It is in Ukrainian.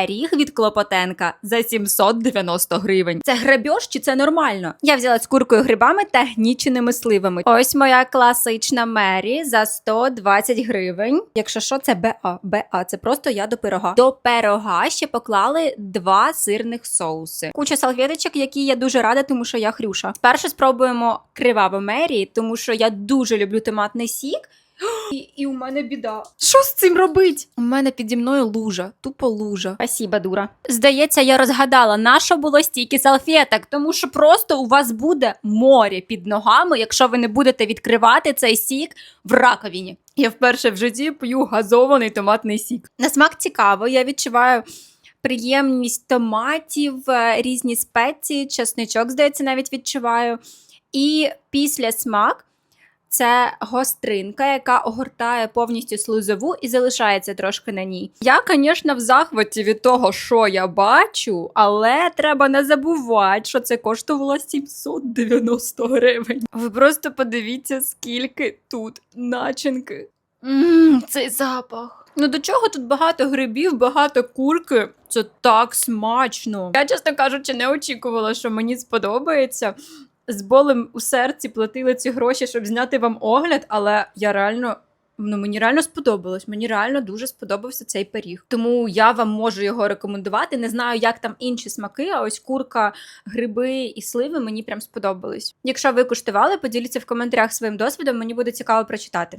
пиріг від Клопотенка за 790 гривень. Це грабіж чи це нормально? Я взяла з куркою грибами та гніченими сливами. Ось моя класична Мері за 120 гривень. Якщо що, це БА. БА, це просто я до пирога. До пирога ще поклали два сирних соуси. Куча салфеточок, які я дуже рада, тому що я хрюша. Спершу спробуємо криваву Мері, тому що я дуже люблю томатний сік. І, і у мене біда. Що з цим робить? У мене піді мною лужа, тупо лужа. Спасіба, дура. Здається, я розгадала, на що було стільки салфеток, тому що просто у вас буде море під ногами, якщо ви не будете відкривати цей сік в раковині. Я вперше в житті п'ю газований томатний сік. На смак цікаво, я відчуваю. Приємність томатів, е, різні спеції, чесничок, здається, навіть відчуваю. І після смак це гостринка, яка огортає повністю слизову і залишається трошки на ній. Я, звісно, в захваті від того, що я бачу, але треба не забувати, що це коштувало 790 гривень. Ви просто подивіться, скільки тут начинки. Ммм, цей запах. Ну до чого тут багато грибів, багато курки. Це так смачно. Я, чесно кажучи, не очікувала, що мені сподобається. З болем у серці платили ці гроші, щоб зняти вам огляд, але я реально. Ну, мені реально сподобалось. Мені реально дуже сподобався цей пиріг. Тому я вам можу його рекомендувати. Не знаю, як там інші смаки, а ось курка, гриби і сливи мені прям сподобались. Якщо ви куштували, поділіться в коментарях своїм досвідом, мені буде цікаво прочитати.